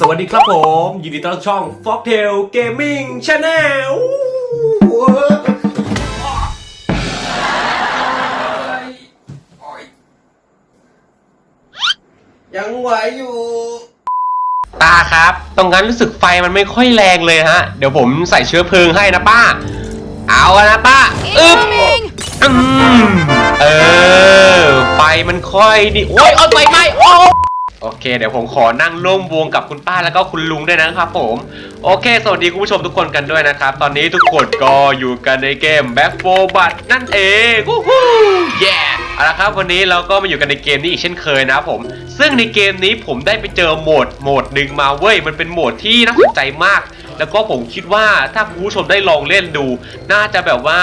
สวัสดีครับผม ยินดีต้อนรับช่อง Fogtail Gaming Channel ยังไหวอยู่ ตาครับ ตรงนั้นรู้สึกไฟมันไม่ค่อยแรงเลยฮะ เดี๋ยวผมใส่เชื้อเพลิงให้นะป้า เอาอะนะป้า อึ๊บอืมเออ ไฟมันค่อยดิโอ้ยเอาไฟไหม้โอ้ โอเค เดี๋ยวผมขอนั่งร่วมวงกับคุณป้าแล้วก็คุณลุงด้วยนะครับผม โอเค สวัสดีคุณผู้ชมทุกคนกันด้วยนะครับ ตอนนี้ทุกคนก็อยู่กันในเกม Back 4 But นั่นเองวู้ฮู้เย้เอาละครับวันนี้เราก็มาอยู่กันในเกมนี้อีกเช่นเคยนะผม ซึ่งในเกมนี้ผมได้ไปเจอโหมดโหมดหนึ่งมาเว้ย มันเป็นโหมดที่น่าสนใจมาก แล้วก็ผมคิดว่าถ้าคุณผู้ชมได้ลองเล่นดู น่าจะแบบว่า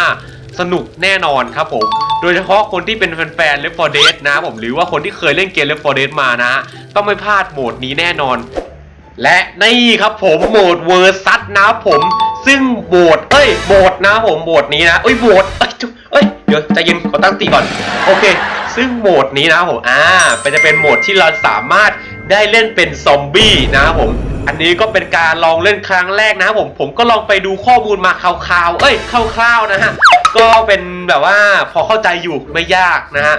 สนุกแน่นอนครับผม โดยเฉพาะคนที่เป็นแฟนๆ Left 4 Dead นะผมหรือว่าคนที่เคยเล่นเกม Left 4 Dead มานะ ต้องไม่พลาดโหมดนี้แน่นอน และนี่ครับผมโหมดเวอร์ซัสนะผม ซึ่งโหมดเอ้ยโหมดนะผมโหมดนี้นะเอ้ยโหมดเอ้ยจุเอ้ยเดี๋ยวใจเย็นขอตั้งติก่อนโอเค ซึ่งโหมดนี้นะผมอ่าเป็นจะเป็นโหมดที่เราสามารถได้เล่นเป็นซอมบี้นะผม อันนี้ก็เป็นการลองเล่นครั้งแรกนะครับผมผมก็ลองไปดูข้อมูลมาคร่าวๆ เอ้ยคร่าวๆนะฮะก็เป็นแบบว่าพอเข้าใจอยู่ไม่ยากนะฮะ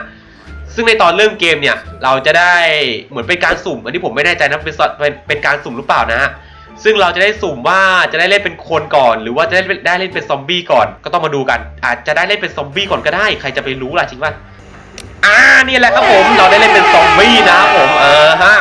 ซึ่งในตอนเริ่มเกมเนี่ย เราจะได้เหมือนเป็นการสุ่ม อันนี้ผมไม่แน่ใจนะเป็นเป็นเป็นการสุ่มหรือเปล่านะฮะซึ่งเราจะได้สุ่มว่าจะได้เล่นเป็นคนก่อน หรือว่าจะได้ได้เล่นเป็นซอมบี้ก่อน ก็ต้องมาดูกัน อาจจะได้เล่นเป็นซอมบี้ก่อนก็ได้ ใครจะไปรู้ล่ะจริงป่ะอ่านี่แหละครับผมเราได้เล่นเป็นซอมบี้นะครับผมเออฮะ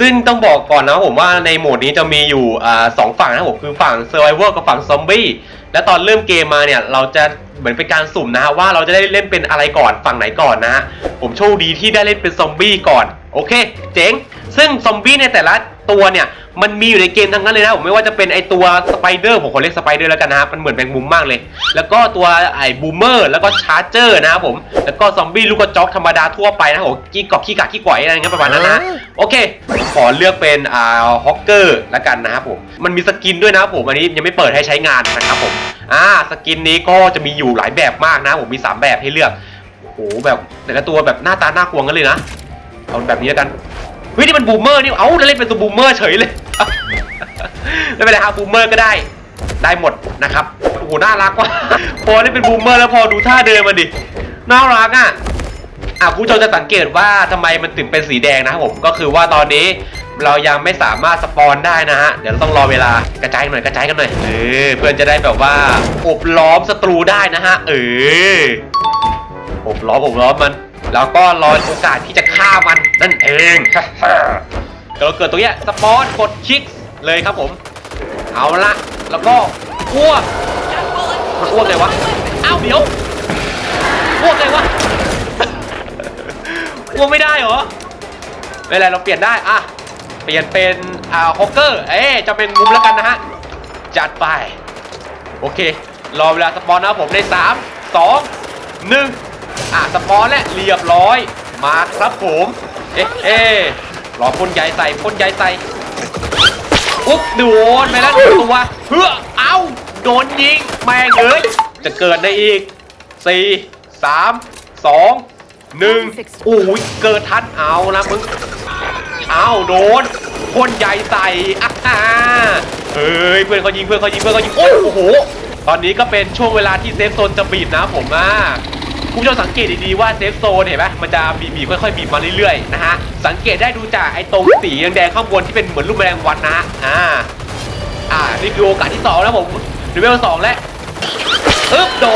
ซึ่งต้องบอกก่อนนะผมว่าในโหมดนี้จะมีอยู่อ่าสองฝั่งนะผมคือฝั่ง Survivor กับฝั่งซอมบี้และตอนเริ่มเกมมาเนี่ยเราจะเหมือนเป็นการสุ่มนะฮะว่าเราจะได้เล่นเป็นอะไรก่อนฝั่งไหนก่อนนะฮะผมโชคดีที่ได้เล่นเป็นซอมบี้ก่อน โอเค เจ๋ง ซึ่งซอมบี้ในแต่ละตัวเนี่ย มันมีอยู่ในเกมทั้งนั้นเลยนะผมไม่ว่าจะเป็นไอตัวสไปเดอร์ผมขอเรียกสไปเดอร์แล้วกันนะฮะมันเหมือนแมงมุมมากเลย แล้วก็ตัวไอ้บูมเมอร์แล้วก็ชาร์เจอร์นะครับผมแล้วก็ซอมบี้ลูกกระจอกธรรมดาทั่วไปนะครับผมกี้กอกขี้กากขี้ก่อยอะไรเงี้ยประมาณนั้นนะโอเคขอเลือกเป็นอ่าฮอกเกอร์แล้วกันนะครับผมมันมีสกินด้วยนะครับผมอันนี้ยังไม่เปิดให้ใช้งานนะครับผมอ่าสกินนี้ก็จะมีอยู่หลายแบบมากนะผมมี 3 แบบให้เลือกโอ้โหแบบแต่ละตัวแบบหน้าตาน่ากลัวกันเลยนะเอาแบบนี้แล้วกันเฮ้ยนี่มันบูมเมอร์นี่เอ้าเล่นเป็นตัวบูมเมอร์เฉยเลยไม่เป็นไรครับบูมเมอร์ก็ได้ได้หมดนะครับโอ้โหน่ารักว่ะพอได้เป็นบูมเมอร์แล้วพอดูท่าเดินมันดิน่ารักอะอะคุณผู้ชมจะสังเกตว่าทำไมมันถึงเป็นสีแดงนะครับผมก็คือว่าตอนนี้เรายังไม่สามารถสปอนได้นะฮะ เดี๋ยวเราต้องรอเวลากระจายกันหน่อยกระจายกันหน่อย เออ เพื่อนจะได้แบบว่าอบล้อมศัตรูได้นะฮะ เออ อบล้อมอบล้อมมัน แล้วก็รอโอกาสที่จะฆ่ามันนั่นเองเดี๋ยวเราเกิดตรงเนี้ยสปอนกดคลิกเลยครับผม เอาละแล้วก็อ้วกมันอ้วกไงวะอ้าวเดี๋ยวอ้วกไงวะอ้วกไม่ได้เหรอไม่เป็นไรเราเปลี่ยนได้อะเปลี่ยนเป็นอ่าฮอกเกอร์เอ๊จะเป็นมุมแล้วกันนะฮะจัดไป โอเค รอเวลาสปอนนะครับผมใน 3 2 1 อะสปอนและเรียบร้อย มาครับผม เอ๊ะเอ๊ะรอพ่นใหญ่ใส่พ่นใหญ่ใส่อุ๊บโดนไปแล้วหนึ่งตัวเฮ้อเอ้าโดนยิงแม่งเอ้ยจะเกิดได้อีก 4 3 2 1อุ้ยเกิดทันเอานะมึงเอาโดนพ่นใหญ่ใส่อะฮ่าเฮ้ยเพื่อนเขายิงเพื่อนเขายิงเพื่อนเขายิงโอ้โหตอนนี้ก็เป็นช่วงเวลาที่เซฟโซนจะบีบนะผมอะ คุณผู้ชมสังเกตดีๆว่าเซฟโซนเห็นไหมมันจะบีบีบค่อยๆบีบมาเรื่อยๆนะฮะสังเกตได้ดูจากไอ้ตรงสีแดงๆข้างบนที่เป็นเหมือนรูปแมลงวันนะฮะอ่าอ่านี่คือโอกาสที่สองแล้วผมหรือเวลสองแล้วอึ๊บโด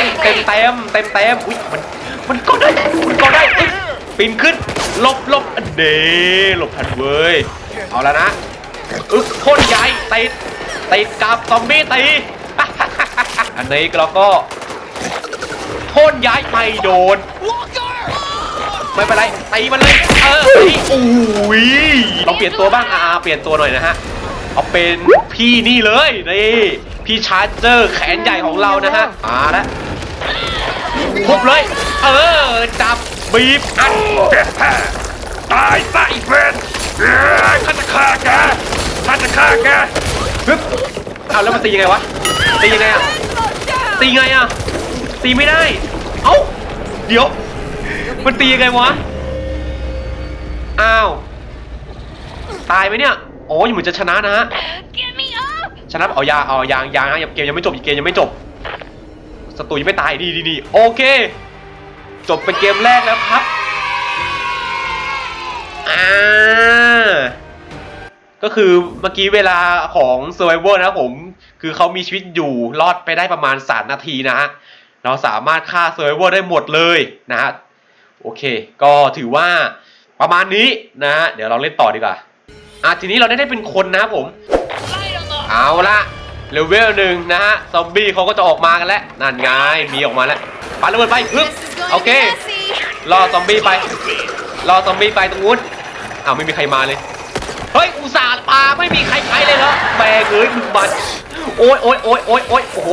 นเต็มเต็มเต็มเต็มอุ้ยมันมันก็ได้มันก็ได้อึ๊บปีนขึ้นลบลบอันเดหลบทันเว้ยเอาแล้วนะอึ๊บพ่นใหญ่ติดติดกับซอมบี้ตีอันนี้เราก็ พ่นย้ายไม่โดน ไม่เป็นไรตีมันเลย เออตีอุ้ยเราเปลี่ยนตัวบ้างอ่าเปลี่ยนตัวหน่อยนะฮะ เอาเป็นพี่นี่เลยนี่พี่ชาร์เจอร์แขนใหญ่ของเรานะฮะมาแล้วทุบเลย เออ จับบีบอัดตายซะอีกเวนเอ้ยข้าจะฆ่าแกข้าจะฆ่าแกฮึบเอาแล้วมันตียังไงวะ ตียังไงอะตีไงอะ ตีไม่ได้ เอ้า เดี๋ยว มันตียังไงวะ อ้าว ตายไหมเนี่ย โอ้ยเหมือนจะชนะนะฮะ Get me up! ชนะเอายาเอายางยางนะเกมยังไม่จบเกมยังไม่จบศัตรูยังไม่ตายดีดีดีโอเค จบเป็นเกมแรกแล้วครับอ่าก็คือเมื่อกี้เวลาของ Survivor นะครับผม คือเขามีชีวิตอยู่รอดไปได้ประมาณ 3 นาทีนะฮะ เราสามารถฆ่า Survivor ได้หมดเลยนะฮะโอเค ก็ถือว่าประมาณนี้นะฮะเดี๋ยวเราเล่นต่อดีกว่าอะทีนี้เราได้ได้เป็นคนนะครับผมเอาละเลเวลหนึ่งนะฮะซอมบี้เขาก็จะออกมากันแล้วนั่นไงมีออกมาแล้วปาระเบิดไปปึ๊บโอเค be messy. ล่อซอมบี้ไปล่อซอมบี้ไปตรงนู้นอ้าวไม่มีใครมาเลยเฮ้ยอุตส่าห์ปาไม่มีใครไปเลยเหรอแบกเอ้ยมึงมันโอ้ยโอ้ยโอ้ยโอ้ยโอ้ยโอ้โห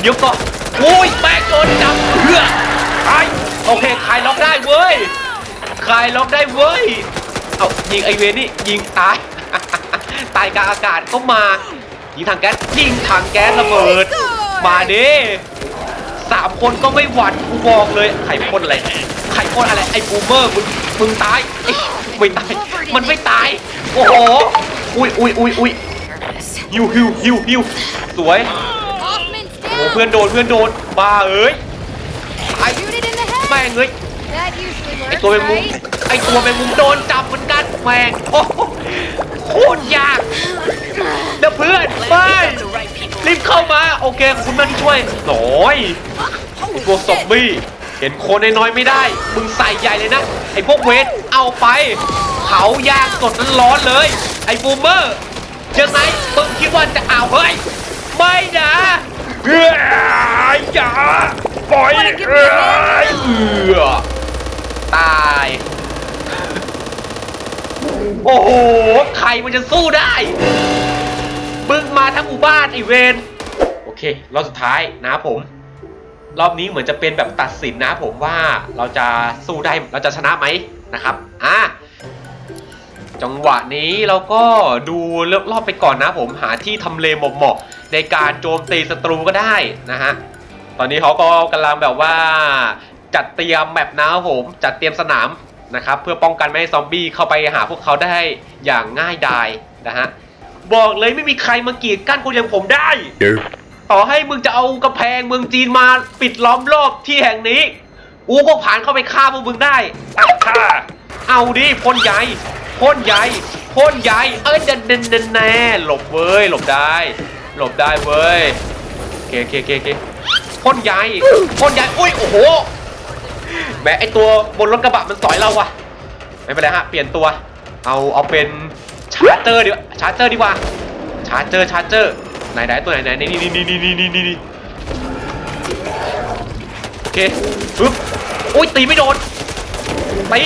เดี๋ยวก่อน อ้ยแบกโดนจับเพื่อไอโอเคคลายล็อกได้เว้ยคลายล็อกได้เว้ย เอายิงไอเวนี่ยิงตาย ตายกลางอากาศก็มา ยิงถังแก๊สยิงถังแก๊สระเบิด มาเด้สามคนก็ไม่หวั่นกูบอกเลยไข่พ่นอะไรไข่พ่นอะไรไอ้บูมเมอร์มึงมึงตายเอ้ยไม่ตายมันไม่ตาย โอ้โหอุ้ยอุ้ยอุ้ยอุ้ยฮิวฮิวฮิวฮิวสวย Hoffman's โอ้โห down. เพื่อนโดนเพื่อนโดนบ้าเอ้ยไอ้แม่งเอ้ยไอตัวแมงมุมไอตัวแมงมุมโดนจับเหมือนกันแม่งโอ้โหคตรยากเดี๋ยวเพื่อนไปรีบเข้ามาโอเคขอบคุณมากที่ช่วยหน่อยไอพวกซอมบี้เห็นคนน้อยๆไม่ได้ มึงใส่ใหญ่เลยนะ ไอพวกเวทเอาไปเผาย่างสดนั้นร้อนเลย ไอบูมเมอร์ยังไงมึงคิดว่าจะเอาเฮ้ย ไม่นะ เฮ้ยอย่าปล่อยเอ้ยเอือตาย โอ้โห ใครมันจะสู้ได้มึงมาทั้งหมู่บ้านไอเวนโอเค รอบสุดท้ายนะครับผม รอบนี้เหมือนจะเป็นแบบตัดสินนะผมว่าเราจะสู้ได้เราจะชนะไหมนะครับอะจังหวะนี้เราก็ดูรอบไปก่อนนะผมหาที่ทำเลเหมาะๆ ในการโจมตีศัตรูก็ได้นะฮะตอนนี้เขาก็กำลังแบบว่าจัดเตรียมแมปนะครับผมจัดเตรียมสนามนะครับเพื่อป้องกันไม่ให้ซอมบี้เข้าไปหาพวกเขาได้อย่างง่ายดายนะฮะบอกเลยไม่มีใครมากีดกั้นคนอย่างผมได้ ต่อให้มึงจะเอากระแพงเมืองจีนมาปิดล้อมรอบที่แห่งนี้กูก็ผ่านเข้าไปฆ่าพวกมึงได้ฆ่าเอาดิพ่นใหญ่พ่นใหญ่พ่นใหญ่เอ้ยเด่นเด่นเดนแน่หลบเว้ยหลบได้ หลบได้เว้ยเคโอเคโอเคโอเคพ่นใหญ่พ่นใหญ่อุ้ยโอ้โหแหมไอตัวบนรถกระบะมันสอยเราว่ะไม่เป็นไรฮะเปลี่ยนตัว เอาเอาเป็นชาร์เจอร์ดีกว่าชาร์เจอร์ดีกว่าชาร์เจอร์ชาร์เจอร์ไหนไหนตัวไหนไหนนี่นี่นี่นี่นี่นี่นี่โอเคปึ๊บอุ้ยตีไม่โดนตี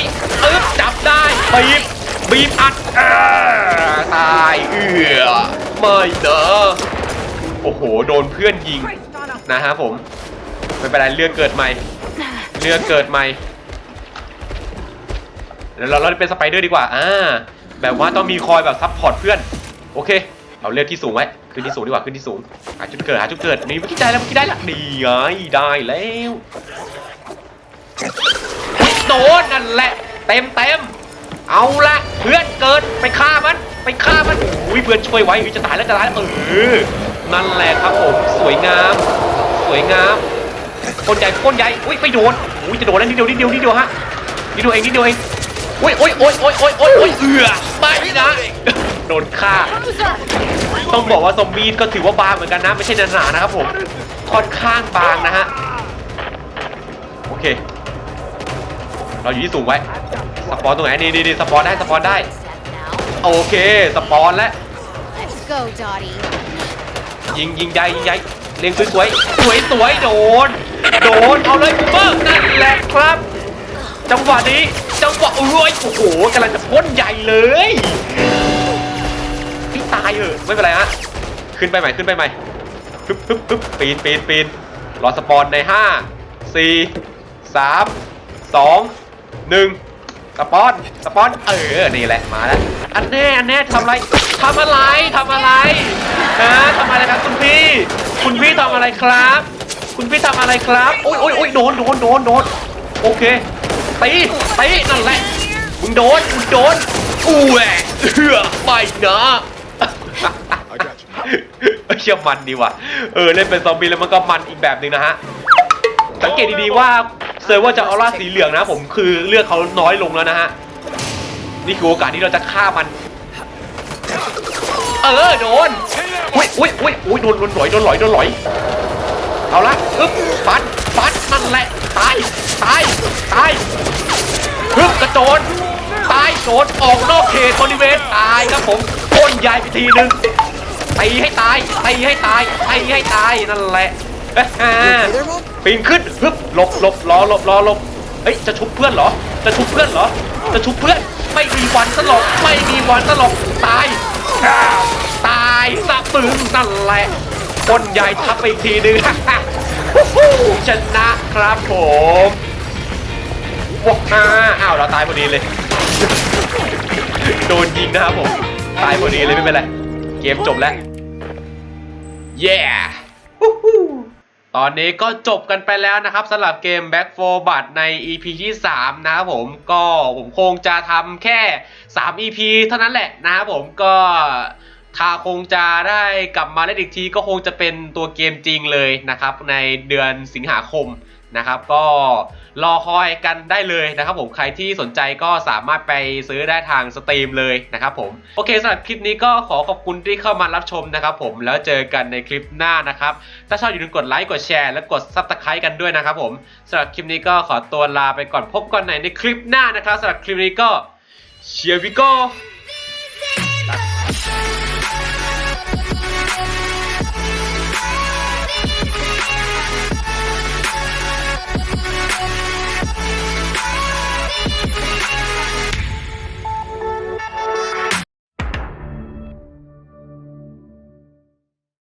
อึ๊บจับได้บีบ บีบอัดอ่าตายเอือไม่เด้อโอ้โห โดนเพื่อนยิงนะฮะผมไม่เป็นไรเลือกเกิดใหม่ เลือกเกิดใหม่เดี๋ยวเราเราเป็นสไปเดอร์ดีกว่าอ่าแบบว่าต้องมีคอยแบบซับพอร์ตเพื่อนโอเคเอาเลือกที่สูงไว้ขึ้นที่สูงดีกว่าขึ้นที่สูงหาจุดเกิดหาจุดเกิดนี่เมื่อกี้ได้แล้วเมื่อกี้ได้ละดีไงได้แล้วโดนนั่นแหละ เต็มเต็ม เอาละเพื่อนเกินไปฆ่ามัน ไปฆ่ามันอุ้ยเพื่อนช่วยไว้เฮ้ยจะตายแล้วจะตายแล้วเออนั่นแหละครับผมสวยงาม สวยงามคนใหญ่คนใหญ่อุ้ยไปโดนอุ้ยจะโดนแล้วนิดเดียวนิดเดียวนิดเดียวฮะนิดเดียวเองนิดเดียวเองอุ้ยอุ้ยอุ้ยอุ้ยอุ้ยอุ้ยอุ้ยเอือไม่นะโดนฆ่า ต้องบอกว่าซอมบี้ก็ถือว่าบางเหมือนกันนะ ไม่ใช่หนาๆนะครับผมค่อนข้างบางนะฮะโอเค เราอยู่ที่สูงไว้ สปอนตรงไหนนี่นี่นี่สปอนได้สปอนได้ Step now. โอเคสปอนแล้ว Let's go, Dottie. ยิงยิงใหญ่ยิงใหญ่เลียงสวยสวยสวยสวยๆโดน โดนเอาเลยบูมเบอร์นั่นแหละครับ จังหวะนี้จังหวะโอ้ยโอ้โหกำลังจะพ่นใหญ่เลยพี่ตายเหอะไม่เป็นไรฮะขึ้นไปใหม่ขึ้นไปใหม่ปึ๊บปึ๊บปึ๊บปีนปีนปีนรอสปอนในห้าสี่สามสองหนึ่ง สปอนสปอนเออนี่แหละมาแล้วอันแน่อันแน่ทำอะไรทำอะไรทำอะไรนะทำอะไรครับคุณพี่ คุณพี่ทำอะไรครับ คุณพี่ทำอะไรครับโอ้ยโอ้ยโอ้ยโดนโดนโดนโดนโอเคตีตีนั่นแหละมึงโดนมึงโดนอู้แหวะเอื้อไม่นะเชื่อมันดีว่ะเออเล่นเป็นซอมบี้แล้วมันก็มันอีกแบบหนึ่งนะฮะ สังเกตดีๆว่าเซอร์ฟเว่าจะออร่าสีเหลืองนะผมคือเลือดเขาน้อยลงแล้วนะฮะ นี่คือโอกาสที่เราจะฆ่ามัน เออโดนอุ้ยอุ้ยอุ้ยอุ้ยโดนโดนหลอยโดนหลอยโดนหลอย เอาละอึ๊บฟันฟันนั่นแหละตายตายตายฮึบกระโจนตายโจนออกนอกเขตบริเวณตายครับผมพ่นยายไปทีนึงตีให้ตายตีให้ตายตีให้ตายนั่นแหละ ปีนขึ้นฮึบหลบหลบรอหลบรอหลบเฮ้ยจะชุบเพื่อนเหรอ จะชุบเพื่อนเหรอ จะชุบเพื่อน ไม่มีวันสลบไม่มีวันสลบตาย ตายสะตึงนั่นแหละคนใหญ่ทับไปอีกทีนึงชนะครับผมว้าอ้าวเราตายพอดีเลย โดนยิงนะครับผม ตายพอดีเลยไม่เป็นไร เกมจบแล้วเย้ฮู้ฮู้ ตอนนี้ก็จบกันไปแล้วนะครับสำหรับเกม Back 4 b u d ใน EP ที่ 3 นะครับผมก็ผมคงจะทำแค่ 3 EP เท่านั้นแหละนะครับผมก็ ถ้าคงจะได้กลับมาเล่นอีกทีก็คงจะเป็นตัวเกมจริงเลยนะครับ ในเดือนสิงหาคมนะครับ ก็รอคอยกันได้เลยนะครับผมใครที่สนใจก็สามารถไปซื้อได้ทางสตรีมเลยนะครับผมโอเคสำหรับคลิปนี้ก็ขอขอบคุณที่เข้ามารับชมนะครับผมแล้วเจอกันในคลิปหน้านะครับ ถ้าชอบอย่าลืมกดไลค์กดแชร์และกดซับสไครต์กันด้วยนะครับผมสำหรับคลิปนี้ก็ขอตัวลาไปก่อนพบกันใหม่ในคลิปหน้านะครับสำหรับคลิปนี้ก็เชียร์วิโก้